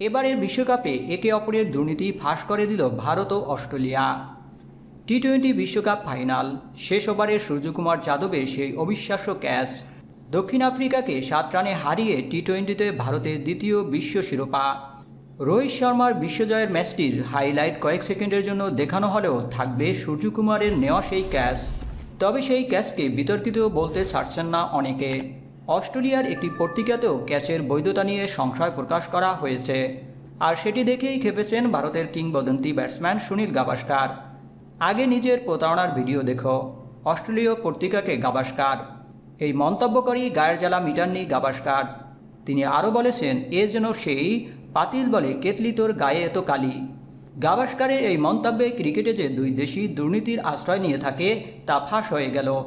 এবারের বিশ্বকাপে একে অপরের দুর্নীতি ফাঁস করে দিল ভারত ও অস্ট্রেলিয়া। টি টোয়েন্টি বিশ্বকাপ ফাইনাল, শেষ ওভারে সূর্যকুমার যাদবের সেই অবিশ্বাস্য ক্যাচ। দক্ষিণ আফ্রিকাকে সাত রানে হারিয়ে টি টোয়েন্টিতে ভারতের দ্বিতীয় বিশ্ব শিরোপা। রোহিত শর্মার বিশ্বজয়ের ম্যাচটির হাইলাইট কয়েক সেকেন্ডের জন্য দেখানো হলেও থাকবে সূর্যকুমারের নেওয়া সেই ক্যাচ। তবে সেই ক্যাচকে বিতর্কিত বলতে ছাড়ছেন না অনেকে। অস্ট্রেলিয়ার একটি পত্রিকাতেও ক্যাচের বৈধতা নিয়ে সংশয় প্রকাশ করা হয়েছে। আর সেটি দেখেই খেপেছেন ভারতের কিংবদন্তি ব্যাটসম্যান সুনীল গাভাস্কার। আগে নিজের প্রতারণার ভিডিও দেখো, অস্ট্রেলীয় পত্রিকাকে গাভাস্কার। এই মন্তব্য করেই গায়ের জ্বালা মিটাননি গাভাস্কার। তিনি আরও বলেছেন, এ যেন সেই পাতিল বলে কেতলি তোর গায়ে এত কালি। গাভাস্কারের এই মন্তব্যে ক্রিকেটে যে দুই দেশই দুর্নীতির আশ্রয় নিয়ে থাকে, তা ফাঁস হয়ে গেল।